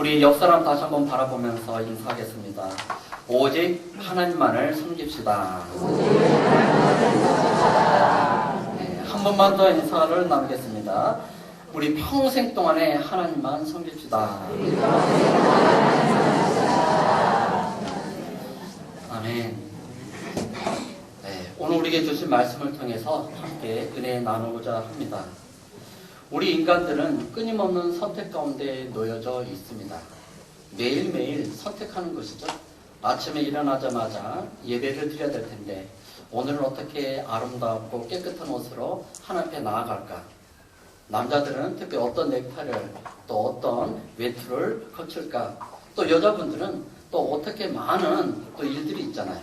우리 옆사람 다시 한번 바라보면서 인사하겠습니다. 오직 하나님만을 섬깁시다. 네, 한 번만 더 인사를 나누겠습니다. 우리 평생 동안에 하나님만 섬깁시다. 아멘. 네, 오늘 우리에게 주신 말씀을 통해서 함께 은혜 나누고자 합니다. 우리 인간들은 끊임없는 선택 가운데 놓여져 있습니다. 매일매일 선택하는 것이죠. 아침에 일어나자마자 예배를 드려야 될 텐데 오늘은 어떻게 아름답고 깨끗한 옷으로 하나님 앞에 나아갈까? 남자들은 특히 어떤 넥타이를 또 어떤 외투를 거칠까? 또 여자분들은 또 어떻게 많은 또 일들이 있잖아요.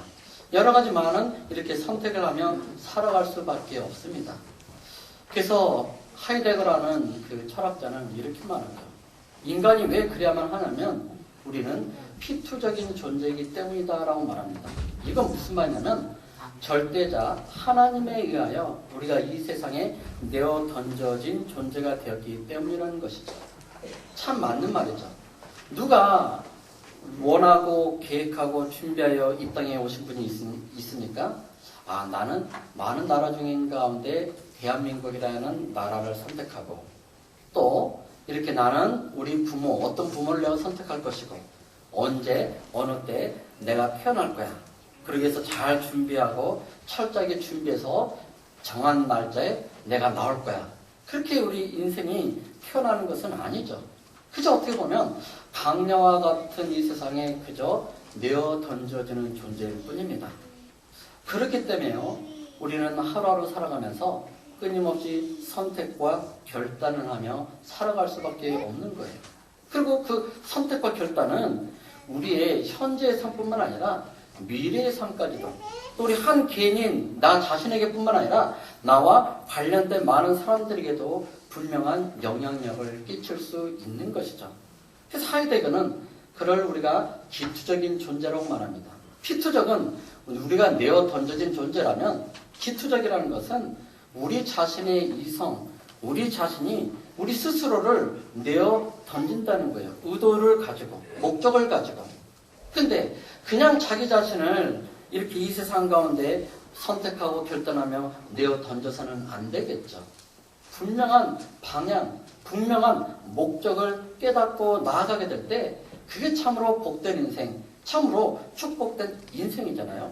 여러 가지 많은 이렇게 선택을 하면 살아갈 수밖에 없습니다. 그래서 하이데거라는 그 철학자는 이렇게 말합니다. 인간이 왜 그래야만 하냐면 우리는 피투적인 존재이기 때문이다라고 말합니다. 이건 무슨 말이냐면 절대자 하나님에 의하여 우리가 이 세상에 내어 던져진 존재가 되었기 때문이라는 것이죠. 참 맞는 말이죠. 누가 원하고 계획하고 준비하여 이 땅에 오신 분이 있, 있습니까? 아, 나는 많은 나라 중인 가운데 대한민국이라는 나라를 선택하고 또 이렇게 나는 우리 부모, 어떤 부모를 내가 선택할 것이고 언제, 어느 때 내가 태어날 거야. 그러기 위해서 잘 준비하고 철저하게 준비해서 정한 날짜에 내가 나올 거야. 그렇게 우리 인생이 태어나는 것은 아니죠. 그저 어떻게 보면 강녀와 같은 이 세상에 그저 내어 던져지는 존재일 뿐입니다. 그렇기 때문에요. 우리는 하루하루 살아가면서 끊임없이 선택과 결단을 하며 살아갈 수밖에 없는 거예요. 그리고 그 선택과 결단은 우리의 현재의 삶뿐만 아니라 미래의 삶까지도 또 우리 한 개인인 나 자신에게뿐만 아니라 나와 관련된 많은 사람들에게도 분명한 영향력을 끼칠 수 있는 것이죠. 그래서 하이데거는 그걸 우리가 기투적인 존재라고 말합니다. 피투적은 우리가 내어 던져진 존재라면 기투적이라는 것은 우리 자신의 이성, 우리 자신이 우리 스스로를 내어 던진다는 거예요. 의도를 가지고, 목적을 가지고. 근데 그냥 자기 자신을 이렇게 이 세상 가운데 선택하고 결단하며 내어 던져서는 안 되겠죠. 분명한 방향, 분명한 목적을 깨닫고 나아가게 될 때 그게 참으로 복된 인생, 참으로 축복된 인생이잖아요.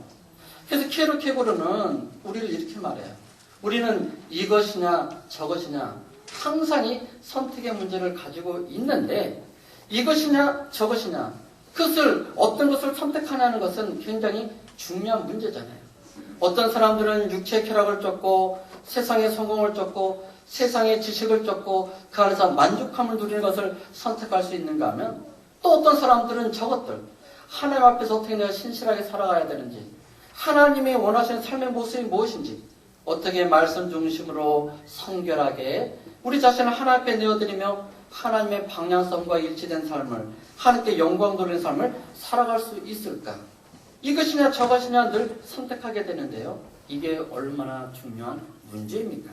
그래서 케르케고르는 우리를 이렇게 말해요. 우리는 이것이냐 저것이냐 항상이 선택의 문제를 가지고 있는데 이것이냐 저것이냐 그것을 어떤 것을 선택하냐는 것은 굉장히 중요한 문제잖아요. 어떤 사람들은 육체 쾌락을 쫓고 세상의 성공을 쫓고 세상의 지식을 쫓고 그 안에서 만족함을 누리는 것을 선택할 수 있는가 하면 또 어떤 사람들은 저것들 하나님 앞에서 어떻게 내가 신실하게 살아가야 되는지 하나님이 원하시는 삶의 모습이 무엇인지 어떻게 말씀 중심으로 성결하게 우리 자신을 하나님 앞에 내어드리며 하나님의 방향성과 일치된 삶을 하나님께 영광 돌리는 삶을 살아갈 수 있을까? 이것이냐 저것이냐 늘 선택하게 되는데요. 이게 얼마나 중요한 문제입니까?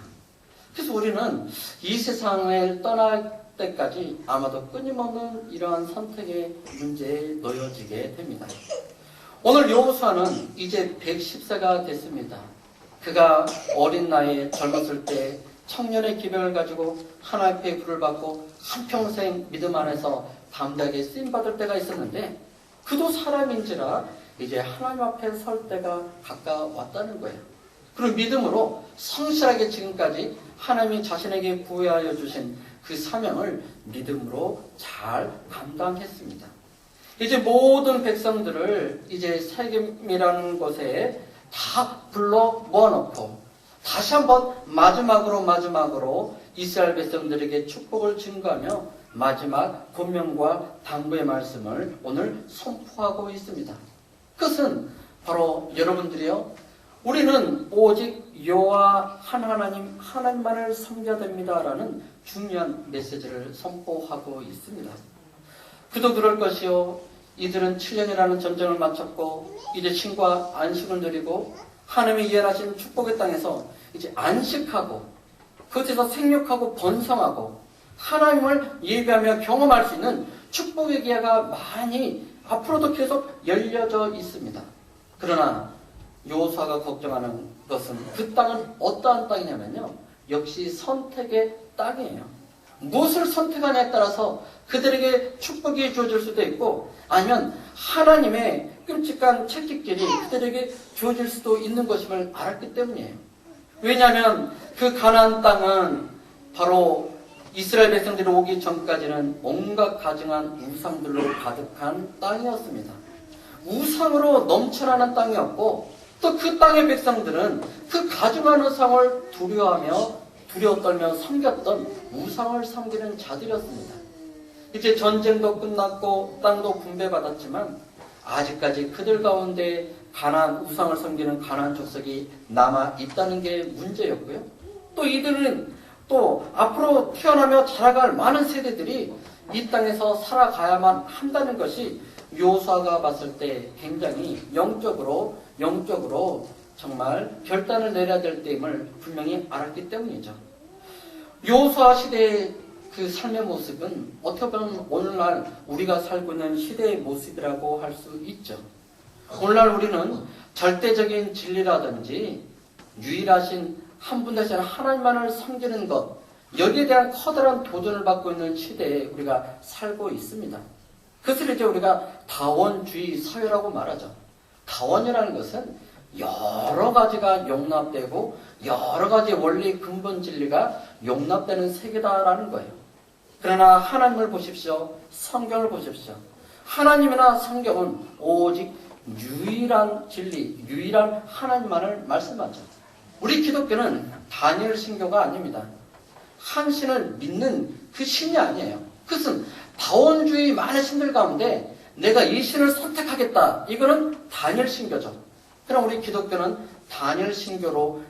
그래서 우리는 이 세상을 떠날 때까지 아마도 끊임없는 이러한 선택의 문제에 놓여지게 됩니다. 오늘 여호수아는 이제 110세가 됐습니다. 그가 어린 나이에 젊었을 때 청년의 기병을 가지고 하나님 앞에 불을 받고 한평생 믿음 안에서 담대하게 쓰임받을 때가 있었는데 그도 사람인지라 이제 하나님 앞에 설 때가 가까웠다는 거예요. 그리고 믿음으로 성실하게 지금까지 하나님이 자신에게 부여하여 주신 그 사명을 믿음으로 잘 감당했습니다. 이제 모든 백성들을 이제 세겜이라는 곳에 다 불러 모아놓고 다시 한번 마지막으로 마지막으로 이스라엘 백성들에게 축복을 증거하며 마지막 권명과 당부의 말씀을 오늘 선포하고 있습니다. 그것은 바로 여러분들이요. 우리는 오직 여호와 한 하나님 하나님만을 섬겨야 됩니다라는 중요한 메시지를 선포하고 있습니다. 그도 그럴 것이요. 이들은 7년이라는 전쟁을 마쳤고 이제 신과 안식을 누리고 하나님이 예언하신 축복의 땅에서 이제 안식하고 그것에서 생육하고 번성하고 하나님을 예배하며 경험할 수 있는 축복의 기회가 많이 앞으로도 계속 열려져 있습니다. 그러나 요사가 걱정하는 것은 그 땅은 어떠한 땅이냐면요. 역시 선택의 땅이에요. 무엇을 선택하냐에 따라서 그들에게 축복이 주어질 수도 있고 아니면 하나님의 끔찍한 채찍질이 그들에게 주어질 수도 있는 것임을 알았기 때문이에요. 왜냐하면 그 가나안 땅은 바로 이스라엘 백성들이 오기 전까지는 온갖 가증한 우상들로 가득한 땅이었습니다. 우상으로 넘쳐나는 땅이었고 또 그 땅의 백성들은 그 가증한 우상을 두려워하며 두려워 떨며 섬겼던 우상을 섬기는 자들이었습니다. 이제 전쟁도 끝났고 땅도 분배받았지만 아직까지 그들 가운데 가난 우상을 섬기는 가난 족속이 남아 있다는 게 문제였고요. 또 이들은 또 앞으로 태어나며 자라갈 많은 세대들이 이 땅에서 살아가야만 한다는 것이 요사가 봤을 때 굉장히 영적으로 영적으로 정말 결단을 내려야 될 때임을 분명히 알았기 때문이죠. 요사 시대의 그 삶의 모습은 어떻게 보면 오늘날 우리가 살고 있는 시대의 모습이라고 할 수 있죠. 오늘날 우리는 절대적인 진리라든지 유일하신 한분 되신 하나님만을 섬기는 것 여기에 대한 커다란 도전을 받고 있는 시대에 우리가 살고 있습니다. 그것을 이제 우리가 다원주의 사회라고 말하죠. 다원이라는 것은 여러 가지가 용납되고 여러 가지 원리 근본 진리가 용납되는 세계다라는 거예요. 그러나 하나님을 보십시오. 성경을 보십시오. 하나님이나 성경은 오직 유일한 진리, 유일한 하나님만을 말씀하죠. 우리 기독교는 다니엘 신교가 아닙니다. 한 신을 믿는 그 신이 아니에요. 그것은 다원주의 많은 신들 가운데 내가 이 신을 선택하겠다. 이거는 다니엘 신교죠. 그럼 우리 기독교는 다니엘 신교로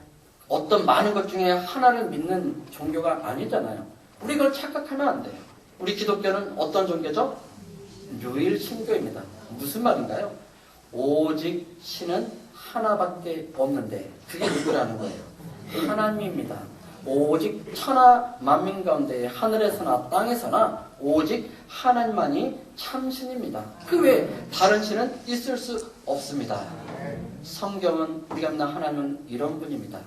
어떤 많은 것 중에 하나를 믿는 종교가 아니잖아요. 우리 그걸 착각하면 안 돼요. 우리 기독교는 어떤 종교죠? 유일 신교입니다. 무슨 말인가요? 오직 신은 하나밖에 없는데 그게 누구라는 거예요? 하나님입니다. 오직 천하 만민 가운데 하늘에서나 땅에서나 오직 하나님만이 참신입니다. 그 외에 다른 신은 있을 수 없습니다. 성경은 우리가 믿는 하나님은 이런 분입니다.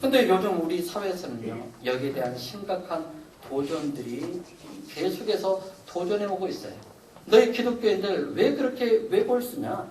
근데 요즘 우리 사회에서는요, 여기에 대한 심각한 도전들이 계속해서 도전해 오고 있어요. 너희 기독교인들 왜 그렇게 왜골 쓰냐?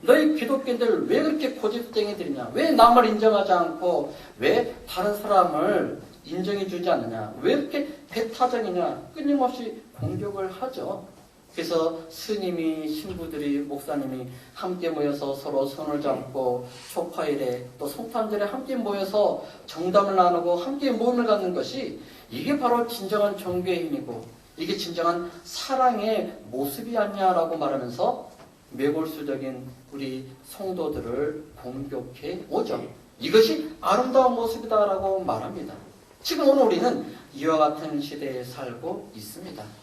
너희 기독교인들 왜 그렇게 고집쟁이들이냐? 왜 남을 인정하지 않고 왜 다른 사람을 인정해 주지 않느냐? 왜 이렇게 배타적이냐? 끊임없이 공격을 하죠. 그래서 스님이, 신부들이, 목사님이 함께 모여서 서로 손을 잡고 초파일에 또 성탄절에 함께 모여서 정담을 나누고 함께 모임을 갖는 것이 이게 바로 진정한 종교의 힘이고 이게 진정한 사랑의 모습이 아니냐라고 말하면서 매골수적인 우리 성도들을 공격해 오죠. 이것이 아름다운 모습이다라고 말합니다. 지금 오늘 우리는 이와 같은 시대에 살고 있습니다.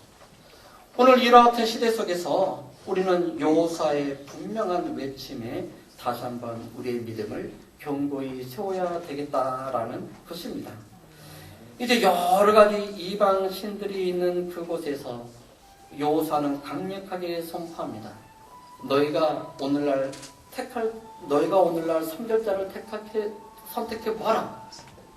오늘 이와 같은 시대 속에서 우리는 요사의 분명한 외침에 다시 한번 우리의 믿음을 견고히 세워야 되겠다라는 것입니다. 이제 여러 가지 이방 신들이 있는 그곳에서 요사는 강력하게 선포합니다. 너희가 오늘날 택할 너희가 오늘날 선결자를 택하게 선택해 보아라.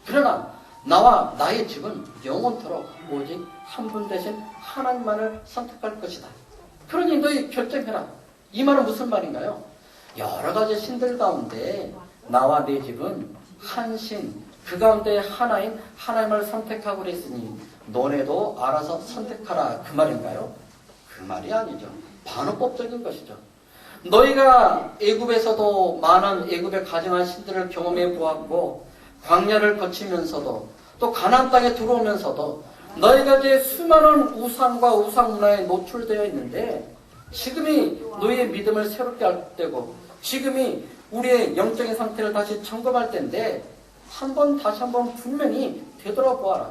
그러나 나와 나의 집은 영원토록 오직 한 분 대신 하나님만을 선택할 것이다. 그러니 너희 결정해라. 이 말은 무슨 말인가요? 여러 가지 신들 가운데 나와 내 집은 한 신, 그 가운데 하나인 하나님을 선택하고 그랬으니 너네도 알아서 선택하라. 그 말인가요? 그 말이 아니죠. 반어법적인 것이죠. 너희가 애굽에서도 많은 애굽의 가증한 신들을 경험해 보았고 광야를 거치면서도 또 가나안 땅에 들어오면서도 이제 수많은 우상과 우상 문화에 노출되어 있는데 지금이 너희의 믿음을 새롭게 할 때고 지금이 우리의 영적인 상태를 다시 점검할 때인데 한 번 다시 한 번 분명히 되돌아보아라.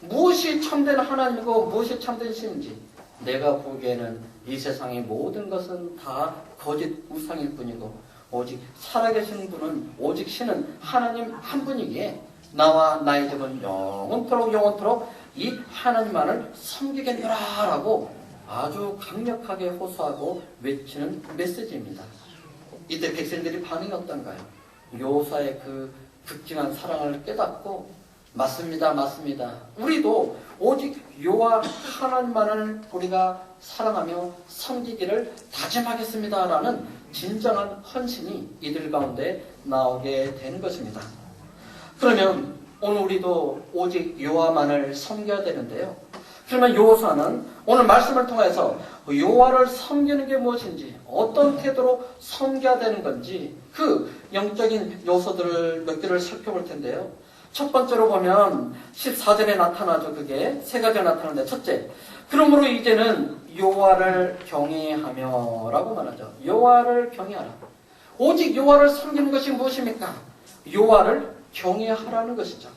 무엇이 참된 하나님이고 무엇이 참된 신인지 내가 보기에는 이 세상의 모든 것은 다 거짓 우상일 뿐이고 오직 살아계신 분은 오직 신은 하나님 한 분이기에 나와 나의 집은 영원토록 영원토록 이 하나님만을 섬기겠노라라고 아주 강력하게 호소하고 외치는 메시지입니다. 이때 백성들이 반응이 어떤가요? 요사의 그 극진한 사랑을 깨닫고 맞습니다, 맞습니다. 우리도 오직 요와 하나님만을 우리가 사랑하며 섬기기를 다짐하겠습니다라는 진정한 헌신이 이들 가운데 나오게 되는 것입니다. 그러면 오늘 우리도 오직 요하만을 섬겨야 되는데요. 그러면 요호사는 오늘 말씀을 통해서 요하를 섬기는 게 무엇인지 어떤 태도로 섬겨야 되는 건지 그 영적인 요소들을 몇 개를 살펴볼 텐데요. 첫 번째로 보면 14절에 나타나죠. 그게 세 가지가 나타나는데 첫째 그러므로 이제는 요하를 경외하며 라고 말하죠. 요하를 경외하라. 오직 요하를 섬기는 것이 무엇입니까? 요하를 경외하라는 것이죠.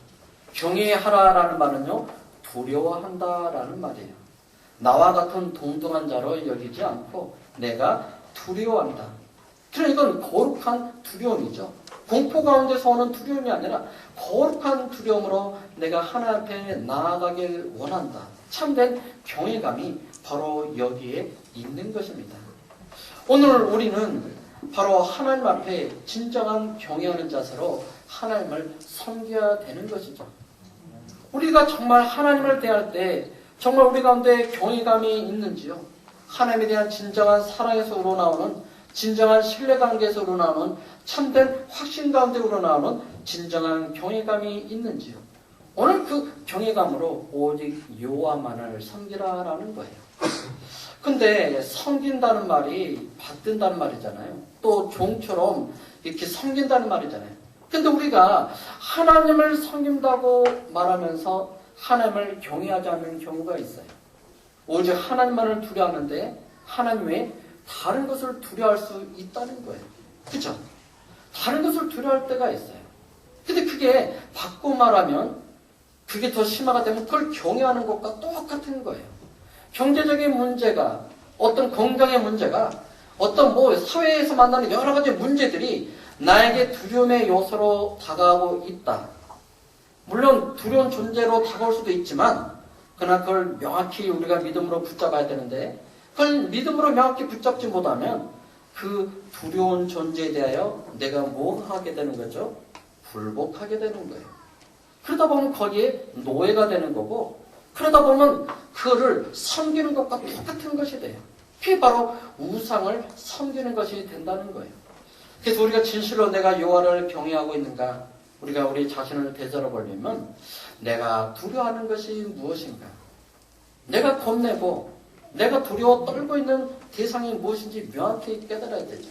경외하라라는 말은요, 두려워한다라는 말이에요. 나와 같은 동등한 자로 여기지 않고 내가 두려워한다. 그러니까 이건 거룩한 두려움이죠. 공포 가운데서 오는 두려움이 아니라 거룩한 두려움으로 내가 하나님 앞에 나아가길 원한다. 참된 경외감이 바로 여기에 있는 것입니다. 오늘 우리는 바로 하나님 앞에 진정한 경외하는 자세로 하나님을 섬겨야 되는 것이죠. 우리가 정말 하나님을 대할 때 정말 우리 가운데 경외감이 있는지요? 하나님에 대한 진정한 사랑에서 우러나오는 진정한 신뢰관계에서 우러나오는 참된 확신 가운데 우러나오는 진정한 경외감이 있는지요? 오늘 그 경외감으로 오직 여호와만을 섬기라라는 거예요. 근데 섬긴다는 말이 받든다는 말이잖아요. 또 종처럼 이렇게 섬긴다는 말이잖아요. 근데 우리가 하나님을 섬긴다고 말하면서 하나님을 경외하지 않는 경우가 있어요. 오직 하나님만을 두려워하는데 하나님 외에 다른 것을 두려워할 수 있다는 거예요. 그죠? 다른 것을 두려워할 때가 있어요. 근데 그게 바꿔 말하면 그게 더 심화가 되면 그걸 경외하는 것과 똑같은 거예요. 경제적인 문제가 어떤 건강의 문제가 어떤 뭐 사회에서 만나는 여러 가지 문제들이 나에게 두려움의 요소로 다가오고 있다. 물론 두려운 존재로 다가올 수도 있지만 그러나 그걸 명확히 우리가 믿음으로 붙잡아야 되는데 그걸 믿음으로 명확히 붙잡지 못하면 그 두려운 존재에 대하여 내가 뭐 하게 되는 거죠? 굴복하게 되는 거예요. 그러다 보면 거기에 노예가 되는 거고 그러다 보면 그를 섬기는 것과 똑같은 것이 돼요. 그게 바로 우상을 섬기는 것이 된다는 거예요. 그래서 우리가 진실로 내가 요한을 경외하고 있는가? 우리가 우리 자신을 되돌아보려면 내가 두려워하는 것이 무엇인가? 내가 겁내고 내가 두려워 떨고 있는 대상이 무엇인지 명확히 깨달아야 되죠.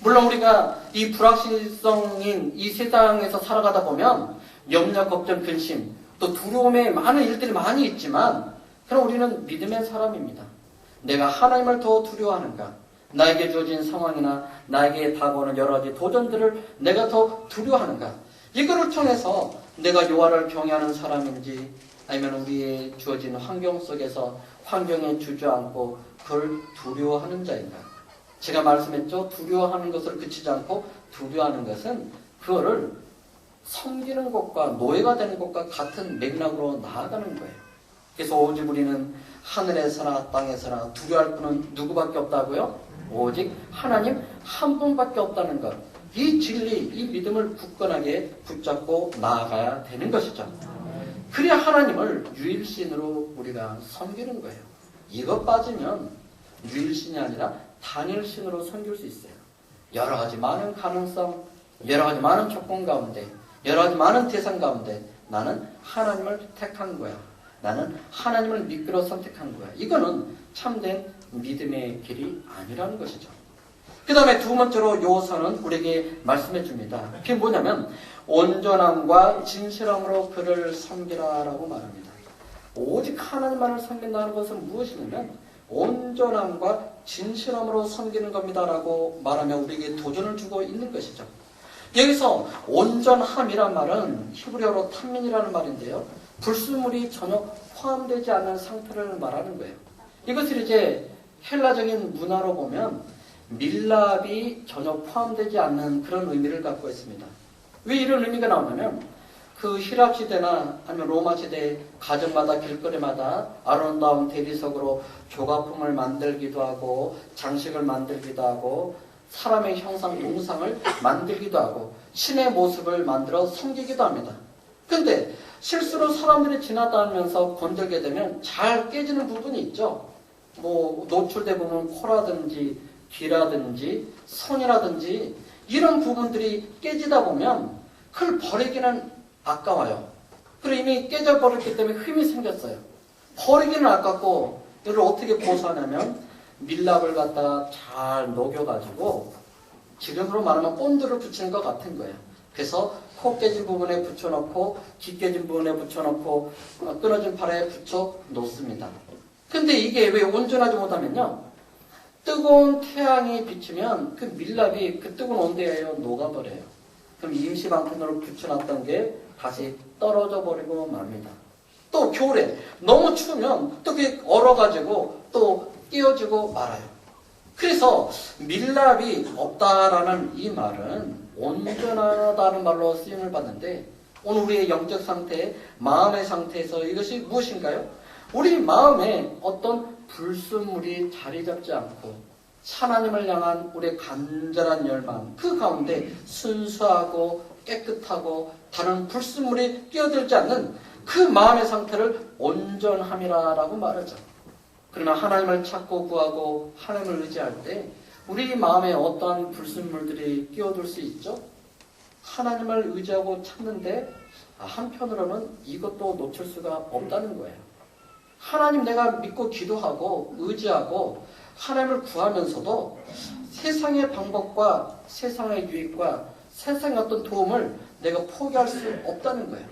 물론 우리가 이 불확실성인 이 세상에서 살아가다 보면 염려, 걱정, 근심, 또 두려움에 많은 일들이 많이 있지만 그럼 우리는 믿음의 사람입니다. 내가 하나님을 더 두려워하는가? 나에게 주어진 상황이나 나에게 다가오는 여러 가지 도전들을 내가 더 두려워하는가? 이거를 통해서 내가 요하를 경외하는 사람인지 아니면 우리의 주어진 환경 속에서 환경에 주저앉고 그걸 두려워하는 자인가? 제가 말씀했죠. 두려워하는 것을 그치지 않고 두려워하는 것은 그거를 섬기는 것과 노예가 되는 것과 같은 맥락으로 나아가는 거예요. 그래서 오직 우리는 하늘에서나 땅에서나 두려워할 분은 누구밖에 없다고요? 오직 하나님 한 분밖에 없다는 것. 이 진리, 이 믿음을 굳건하게 붙잡고 나아가야 되는 것이죠. 그래야 하나님을 유일신으로 우리가 섬기는 거예요. 이것 빠지면 유일신이 아니라 단일신으로 섬길 수 있어요. 여러 가지 많은 가능성, 여러 가지 많은 조건 가운데, 여러 가지 많은 대상 가운데 나는 하나님을 택한 거야. 나는 하나님을 믿기로 선택한 거야. 이거는 참된 믿음의 길이 아니라는 것이죠. 그 다음에 두 번째로 요서는 우리에게 말씀해 줍니다. 그게 뭐냐면 온전함과 진실함으로 그를 섬기라라고 말합니다. 오직 하나님만을 섬긴다는 것은 무엇이냐면 온전함과 진실함으로 섬기는 겁니다라고 말하며 우리에게 도전을 주고 있는 것이죠. 여기서 온전함이란 말은 히브리어로 탐민이라는 말인데요. 불순물이 전혀 포함되지 않는 상태를 말하는 거예요. 이것을 이제 헬라적인 문화로 보면 밀랍이 전혀 포함되지 않는 그런 의미를 갖고 있습니다. 왜 이런 의미가 나오냐면 그그 히랍 시대나 아니면 로마 시대 가정마다 길거리마다 아름다운 대리석으로 조각품을 만들기도 하고 장식을 만들기도 하고 사람의 형상 동상을 만들기도 하고 신의 모습을 만들어 섬기기도 합니다. 근데 실수로 사람들이 지나다니면서 건들게 되면 잘 깨지는 부분이 있죠. 뭐 노출돼 보면 코라든지 귀라든지 손이라든지 이런 부분들이 깨지다 보면 그걸 버리기는 아까워요. 그리고 이미 깨져버렸기 때문에 흠이 생겼어요. 버리기는 아깝고 이걸 어떻게 보수하냐면 밀랍을 갖다가 잘 녹여가지고 지금으로 말하면 본드를 붙이는 것 같은 거예요. 그래서 코 깨진 부분에 붙여놓고 귀 깨진 부분에 붙여놓고 어, 끊어진 팔에 붙여 놓습니다. 근데 이게 왜 온전하지 못하면요. 뜨거운 태양이 비치면 그 밀랍이 그 뜨거운 온도에 녹아버려요. 그럼 임시 방편으로 붙여놨던 게 다시 떨어져 버리고 맙니다. 또 겨울에 너무 추우면 또 그게 얼어가지고 또 띄어지고 말아요. 그래서 밀랍이 없다라는 이 말은 온전하다는 말로 쓰임을 받는데 오늘 우리의 영적 상태, 마음의 상태에서 이것이 무엇인가요? 우리 마음에 어떤 불순물이 자리 잡지 않고 하나님을 향한 우리의 간절한 열망 그 가운데 순수하고 깨끗하고 다른 불순물이 끼어들지 않는 그 마음의 상태를 온전함이라고 말하죠. 그러면 하나님을 찾고 구하고 하나님을 의지할 때 우리 마음에 어떠한 불순물들이 끼어들 수 있죠? 하나님을 의지하고 찾는데 아, 한편으로는 이것도 놓칠 수가 없다는 거예요. 하나님 내가 믿고 기도하고 의지하고 하나님을 구하면서도 세상의 방법과 세상의 유익과 세상의 어떤 도움을 내가 포기할 수 없다는 거예요.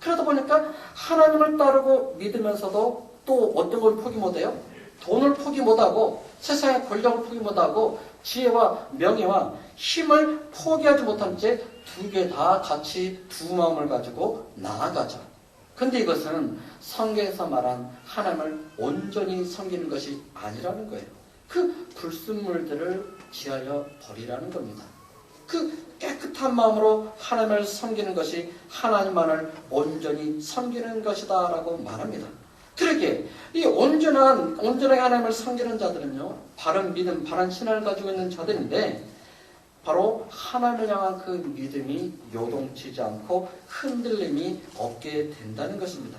그러다 보니까 하나님을 따르고 믿으면서도 또 어떤 걸 포기 못해요? 돈을 포기 못하고 세상의 권력을 포기 못하고 지혜와 명예와 힘을 포기하지 못한 채 두 개 다 같이 두 마음을 가지고 나아가죠. 근데 이것은 성경에서 말한 하나님을 온전히 섬기는 것이 아니라는 거예요. 그 불순물들을 지하여 버리라는 겁니다. 그 깨끗한 마음으로 하나님을 섬기는 것이 하나님만을 온전히 섬기는 것이다 라고 말합니다. 그러게 이 온전한 온전하게 하나님을 섬기는 자들은요 바른 믿음, 바른 신앙을 가지고 있는 자들인데 바로 하나님을 향한 그 믿음이 요동치지 않고 흔들림이 없게 된다는 것입니다.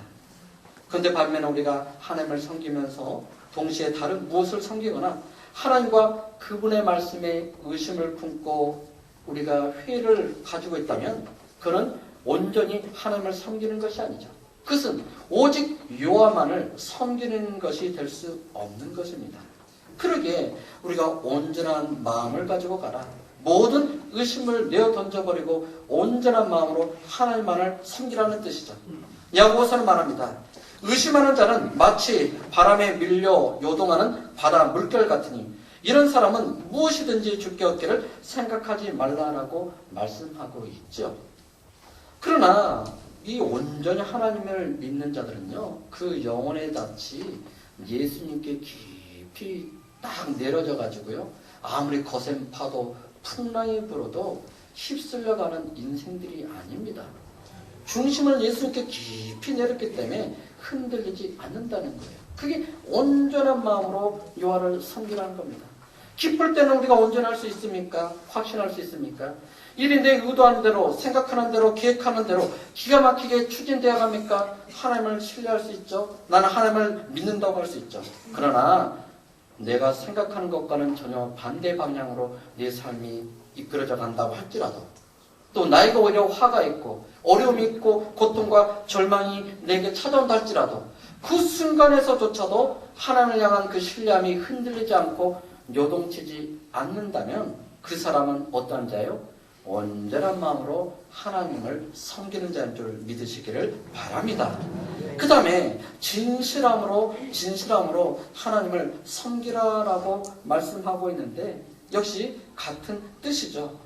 그런데 반면에 우리가 하나님을 섬기면서 동시에 다른 무엇을 섬기거나 하나님과 그분의 말씀에 의심을 품고 우리가 회의를 가지고 있다면 그는 온전히 하나님을 섬기는 것이 아니죠. 그것은 오직 요하만을 섬기는 것이 될 수 없는 것입니다. 그러기에 우리가 온전한 마음을 가지고 가라. 모든 의심을 내어 던져버리고 온전한 마음으로 하나님만을 섬기라는 뜻이죠. 야고보서는 말합니다. 의심하는 자는 마치 바람에 밀려 요동하는 바다 물결 같으니 이런 사람은 무엇이든지 죽게 얻기를 생각하지 말라라고 말씀하고 있죠. 그러나 이 온전히 하나님을 믿는 자들은요, 그 영혼의 낯이 예수님께 깊이 딱 내려져 가지고요, 아무리 거센 파도, 풍랑이 불어도 휩쓸려가는 인생들이 아닙니다. 중심을 예수님께 깊이 내렸기 때문에 흔들리지 않는다는 거예요. 그게 온전한 마음으로 요하를 섬기라는 겁니다. 기쁠 때는 우리가 온전할 수 있습니까? 확신할 수 있습니까? 일이 내 의도하는 대로, 생각하는 대로, 계획하는 대로 기가 막히게 추진되어 갑니까? 하나님을 신뢰할 수 있죠? 나는 하나님을 믿는다고 할 수 있죠. 그러나 내가 생각하는 것과는 전혀 반대 방향으로 내 삶이 이끌어져 간다고 할지라도 또 나이가 오히려 화가 있고 어려움이 있고 고통과 절망이 내게 찾아온다 할지라도 그 순간에서조차도 하나님을 향한 그 신뢰함이 흔들리지 않고 요동치지 않는다면 그 사람은 어떠한 자예요? 온전한 마음으로 하나님을 섬기는 자인 줄 믿으시기를 바랍니다. 그 다음에 진실함으로 진실함으로 하나님을 섬기라라고 말씀하고 있는데 역시 같은 뜻이죠.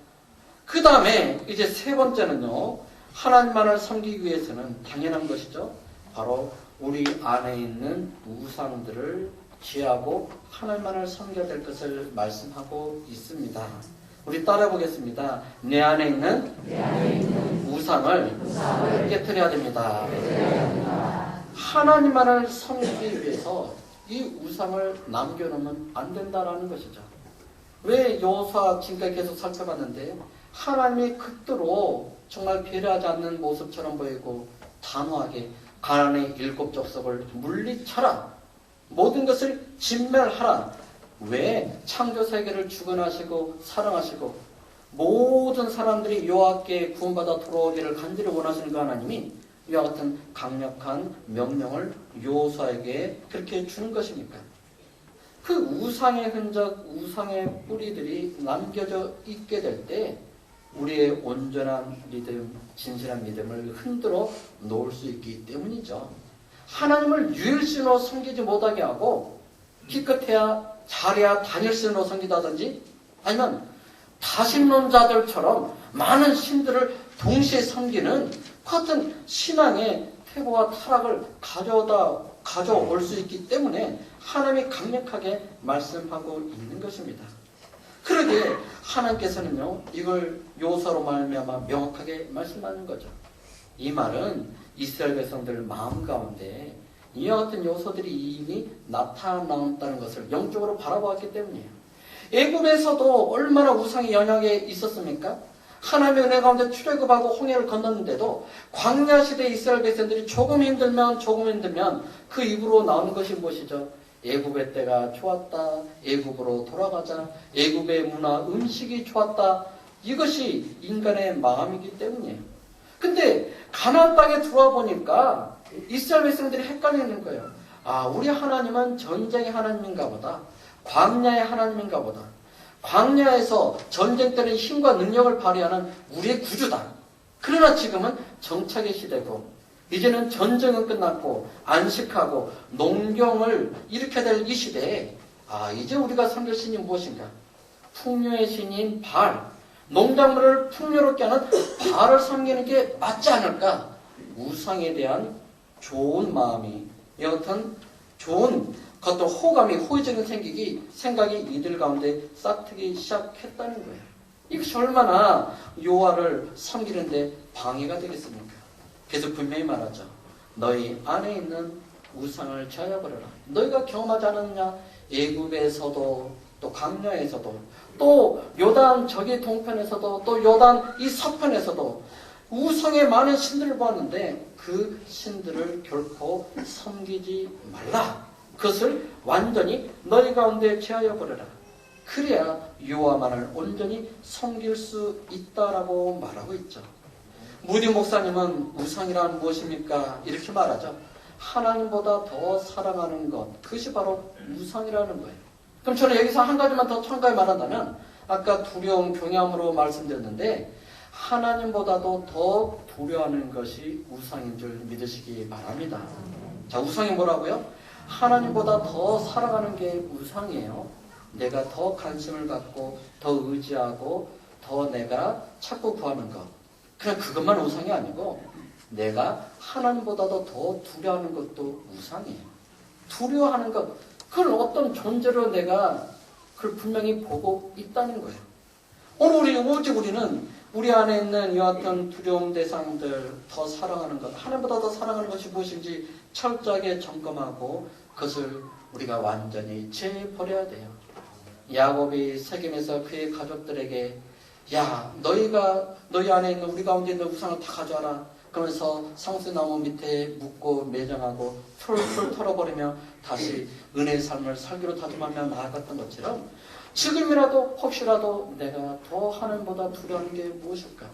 그 다음에 이제 세 번째는요. 하나님만을 섬기기 위해서는 당연한 것이죠. 바로 우리 안에 있는 우상들을 지하고 하나님만을 섬겨야 될 것을 말씀하고 있습니다. 우리 따라 보겠습니다. 내 안에 있는 우상을 깨뜨려야 됩니다. 하나님만을 섬기기 위해서 이 우상을 남겨놓으면 안 된다라는 것이죠. 왜 여호수아 지금까지 계속 살펴봤는데 하나님이 극도로 정말 배려하지 않는 모습처럼 보이고 단호하게 가난의 일곱 족속을 물리쳐라 모든 것을 진멸하라 왜 창조 세계를 주관하시고 사랑하시고 모든 사람들이 여호와께 구원받아 돌아오기를 간절히 원하시는 그 하나님이 이와 같은 강력한 명령을 여호수아에게 그렇게 주는 것입니까? 그 우상의 흔적, 우상의 뿌리들이 남겨져 있게 될 때 우리의 온전한 믿음, 진실한 믿음을 흔들어 놓을 수 있기 때문이죠. 하나님을 유일신으로 섬기지 못하게 하고 기껏해야 잘해야 다닐신으로 섬기다든지 아니면 다신론자들처럼 많은 신들을 동시에 섬기는 같은 신앙의 태고와 타락을 가져다 가져올 수 있기 때문에 하나님이 강력하게 말씀하고 있는 것입니다. 그러게 하나님께서는요 이걸 요서로 말미암아 명확하게 말씀하는 거죠. 이 말은 이스라엘 백성들 마음 가운데 이와 같은 요소들이 이미 나타나온다는 것을 영적으로 바라보았기 때문이에요. 애굽에서도 얼마나 우상의 영역에 있었습니까? 하나님의 은혜 가운데 출애굽하고 홍해를 건넜는데도 광야 시대 이스라엘 백성들이 조금 힘들면 조금 힘들면 그 입으로 나오는 것이 무엇이죠? 애굽의 때가 좋았다. 애굽으로 돌아가자. 애굽의 문화, 음식이 좋았다. 이것이 인간의 마음이기 때문이에요. 근데 가나안 땅에 들어와 보니까 이스라엘 백성들이 헷갈리는 거예요. 아, 우리 하나님은 전쟁의 하나님인가 보다. 광야의 하나님인가 보다. 광야에서 전쟁 때는 힘과 능력을 발휘하는 우리의 구주다. 그러나 지금은 정착의 시대고 이제는 전쟁은 끝났고 안식하고 농경을 일으켜야 될이 시대에 아 이제 우리가 섬길 신이 무엇인가? 풍요의 신인 발 농작물을 풍요롭게 하는 발을 섬기는 게 맞지 않을까? 우상에 대한 좋은 마음이 여하튼 좋은 어떤 호감이 호의적인 생기기 생각이 이들 가운데 싹트기 시작했다는 거예요. 이것이 얼마나 요하를 섬기는데 방해가 되겠습니까? 그래서 분명히 말하죠. 너희 안에 있는 우상을 제하여버려라. 너희가 경험하지 않았느냐? 애굽에서도 또 강야에서도 또 요단 저기 동편에서도 또 요단 이 서편에서도 우상의 많은 신들을 보았는데 그 신들을 결코 섬기지 말라. 그것을 완전히 너희 가운데 제하여 버려라. 그래야 유아만을 온전히 섬길 수 있다라고 말하고 있죠. 무디 목사님은 우상이란 무엇입니까? 이렇게 말하죠. 하나님보다 더 사랑하는 것. 그것이 바로 우상이라는 거예요. 그럼 저는 여기서 한 가지만 더 첨가해 말한다면 아까 두려움, 경향으로 말씀드렸는데 하나님보다도 더 두려워하는 것이 우상인 줄 믿으시기 바랍니다. 자, 우상이 뭐라고요? 하나님보다 더 살아가는 게 우상이에요. 내가 더 관심을 갖고 더 의지하고 더 내가 찾고 구하는 것. 그냥 그것만 우상이 아니고 내가 하나님보다도 더 두려워하는 것도 우상이에요. 두려워하는 것, 그걸 어떤 존재로 내가 그걸 분명히 보고 있다는 거예요. 오늘 우리 오직 우리는 우리 안에 있는 이 어떤 두려움 대상들 더 사랑하는 것, 하나님보다 더 사랑하는 것이 무엇인지 철저하게 점검하고 그것을 우리가 완전히 제버려야 돼요. 야곱이 세겜에서 그의 가족들에게 야 너희가 너희 안에 있는 우리 가운데 있는 우상을 다 가져와라. 그러면서 상수나무 밑에 묻고 매장하고 풀풀 털어버리며 다시 은혜의 삶을 살기로 다짐하며 나아갔던 것처럼 지금이라도 혹시라도 내가 더 하나님보다 두려운 게 무엇일까?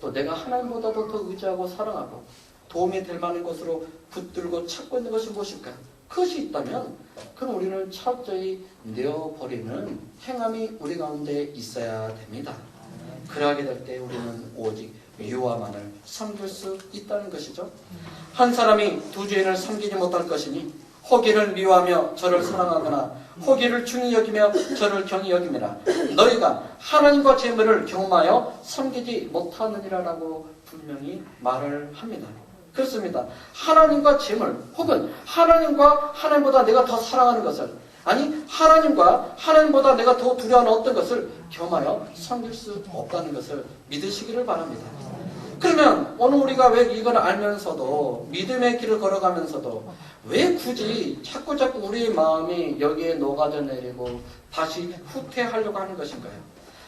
또 내가 하나님보다도 더 의지하고 사랑하고 도움이 될 만한 것으로 붙들고 찾고 있는 것이 무엇일까? 그것이 있다면 그럼 우리는 철저히 내어버리는 행함이 우리 가운데 있어야 됩니다. 그러하게 될 때 우리는 오직 유아만을 섬길 수 있다는 것이죠. 한 사람이 두 주인을 섬기지 못할 것이니 호기를 미워하며 저를 사랑하거나 호기를 중히 여기며 저를 경히 여김이라 너희가 하나님과 재물을 경험하여 섬기지 못하느니라라고 분명히 말을 합니다. 그렇습니다. 하나님과 재물 혹은 하나님과 하나님보다 내가 더 사랑하는 것을 아니 하나님과 하나님보다 내가 더 두려워하는 어떤 것을 겸하여 섬길 수 없다는 것을 믿으시기를 바랍니다. 그러면 오늘 우리가 왜 이걸 알면서도 믿음의 길을 걸어가면서도 왜 굳이 자꾸 자꾸 우리의 마음이 여기에 녹아져 내리고 다시 후퇴하려고 하는 것인가요?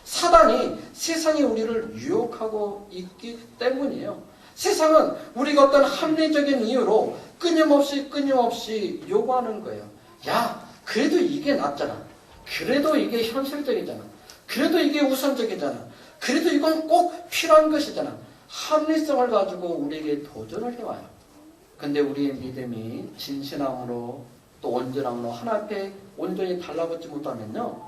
사단이 세상에 우리를 유혹하고 있기 때문이에요. 세상은 우리가 어떤 합리적인 이유로 끊임없이 끊임없이 요구하는 거예요. 야, 그래도 이게 낫잖아. 그래도 이게 현실적이잖아. 그래도 이게 우선적이잖아. 그래도 이건 꼭 필요한 것이잖아. 합리성을 가지고 우리에게 도전을 해와요. 근데 우리의 믿음이 진실함으로 또 온전함으로 하나 앞에 온전히 달라붙지 못하면요.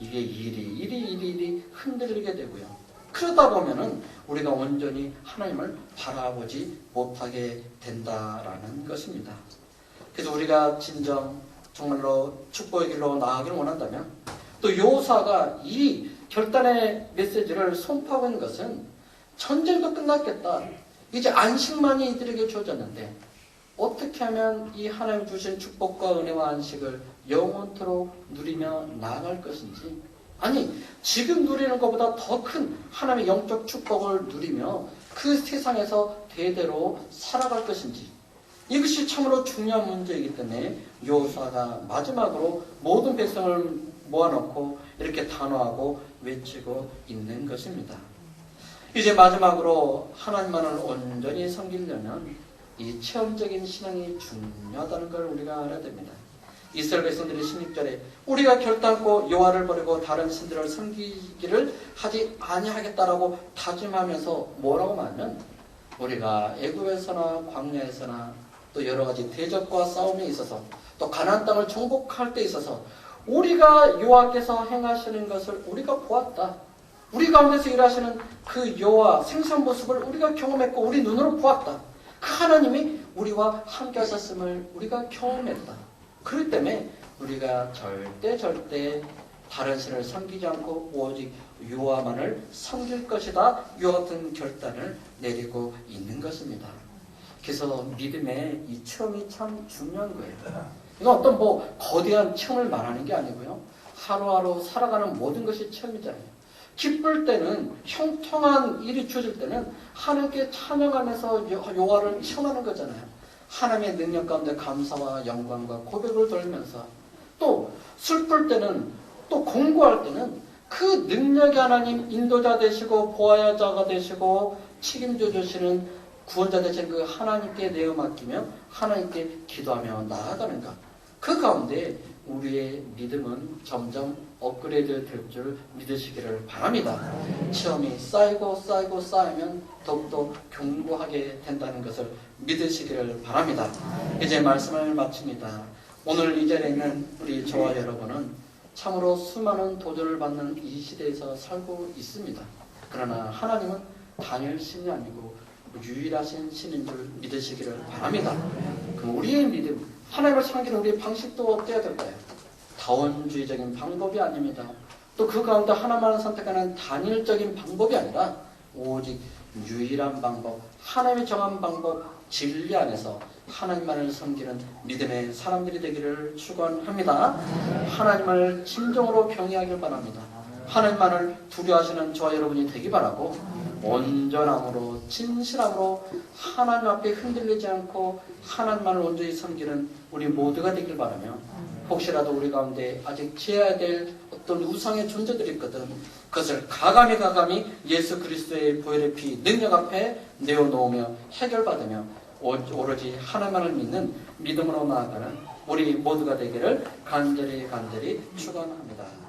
이게 일이, 일이, 일이, 일이 흔들리게 되고요. 그러다 보면은 우리가 온전히 하나님을 바라보지 못하게 된다라는 것입니다. 그래서 우리가 진정 정말로 축복의 길로 나아가기를 원한다면 또 요사가 이 결단의 메시지를 선포하고 있는 것은 전쟁도 끝났겠다. 이제 안식만이 이들에게 주어졌는데 어떻게 하면 이 하나님 주신 축복과 은혜와 안식을 영원토록 누리며 나아갈 것인지 아니 지금 누리는 것보다 더 큰 하나님의 영적 축복을 누리며 그 세상에서 대대로 살아갈 것인지 이것이 참으로 중요한 문제이기 때문에 요사가 마지막으로 모든 백성을 모아놓고 이렇게 단호하고 외치고 있는 것입니다. 이제 마지막으로 하나님만을 온전히 섬기려면 이 체험적인 신앙이 중요하다는 걸 우리가 알아야 됩니다. 이스라엘 백성들이 16절에 우리가 결단코 여호와를 버리고 다른 신들을 섬기기를 하지 아니하겠다라고 다짐하면서 뭐라고 말하면 우리가 애굽에서나 광야에서나 또 여러 가지 대적과 싸움에 있어서 또 가나안 땅을 정복할 때 있어서 우리가 여호와께서 행하시는 것을 우리가 보았다. 우리 가운데서 일하시는 그 여호와 생산 모습을 우리가 경험했고 우리 눈으로 보았다. 그 하나님이 우리와 함께 하셨음을 우리가 경험했다. 그렇기 때문에 우리가 절대 절대 다른 신을 섬기지 않고 오직 여호와만을 섬길 것이다. 이와 같은 결단을 내리고 있는 것입니다. 그래서 믿음의 이 체험이 참 중요한 거예요. 이건 어떤 뭐 거대한 체험을 말하는 게 아니고요. 하루하루 살아가는 모든 것이 체험이잖아요. 기쁠 때는 형통한 일이 주어질 때는 하나님께 찬양하면서 요하를 체험하는 거잖아요. 하나님의 능력 가운데 감사와 영광과 고백을 돌면서 또 슬플 때는 또 공부할 때는 그 능력의 하나님 인도자 되시고 보호자가 되시고 책임져 주시는 구원자 되신 그 하나님께 내어 맡기며 하나님께 기도하며 나아가는 것. 그 가운데 우리의 믿음은 점점 업그레이드 될 줄 믿으시기를 바랍니다. 체험이 쌓이고 쌓이고 쌓이면 더욱더 견고하게 된다는 것을 믿으시기를 바랍니다. 이제 말씀을 마칩니다. 오늘 이 자리에 있는 우리 저와 여러분은 참으로 수많은 도전을 받는 이 시대에서 살고 있습니다. 그러나 하나님은 단일 신이 아니고 유일하신 신인 줄 믿으시기를 바랍니다. 그럼 우리의 믿음, 하나님을 섬기는 우리의 방식도 어때야 될까요? 다원주의적인 방법이 아닙니다. 또 그 가운데 하나만을 선택하는 단일적인 방법이 아니라 오직 유일한 방법, 하나님이 정한 방법, 진리 안에서 하나님만을 섬기는 믿음의 사람들이 되기를 축원합니다. 하나님을 진정으로 경외하길 바랍니다. 하나님만을 두려워하시는 저와 여러분이 되기 바라고 온전함으로 진실함으로 하나님 앞에 흔들리지 않고 하나님만을 온전히 섬기는 우리 모두가 되길 바라며 혹시라도 우리 가운데 아직 지어야 될 어떤 우상의 존재들이 있거든 그것을 가감히 가감히 예수 그리스도의 보혈의 피 능력 앞에 내어놓으며 해결받으며 오로지 하나만을 믿는 믿음으로 나아가는 우리 모두가 되기를 간절히 간절히 축원합니다.